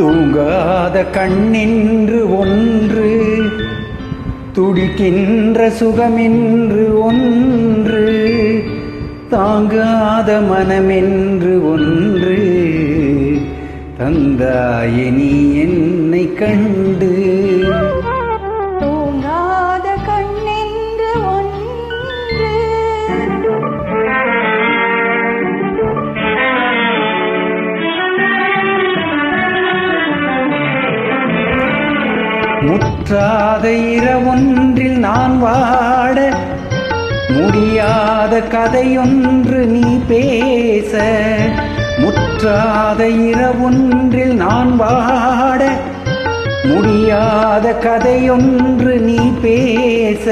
தூங்காத கண்ணின்று ஒன்று துடிக்கின்ற சுகமின்று ஒன்று தாங்காத மனமென்று ஒன்று. தந்தாயே நீ என்னை கண்டு முற்றாத இரவொன்றில் நான் வாட முடியாத கதையொன்று நீ பேச. முற்றாத இரவொன்றில் நான் வாட முடியாத கதையொன்று நீ பேச.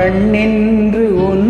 கண்ணின்று உன்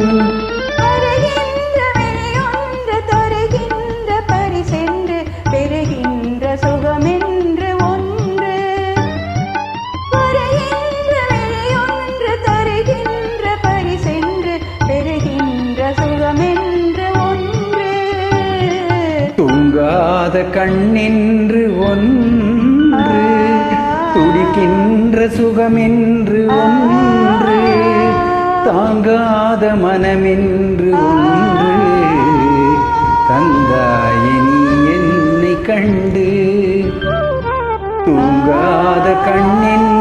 தூங்காத கண்ணென்று ஒன்று துடிக்கின்ற சுகமென்று ஒன்று தாங்காத மனமென்று ஒன்று. தந்தாயே நீ என்னை கண்டு தூங்காத கண்ணென்று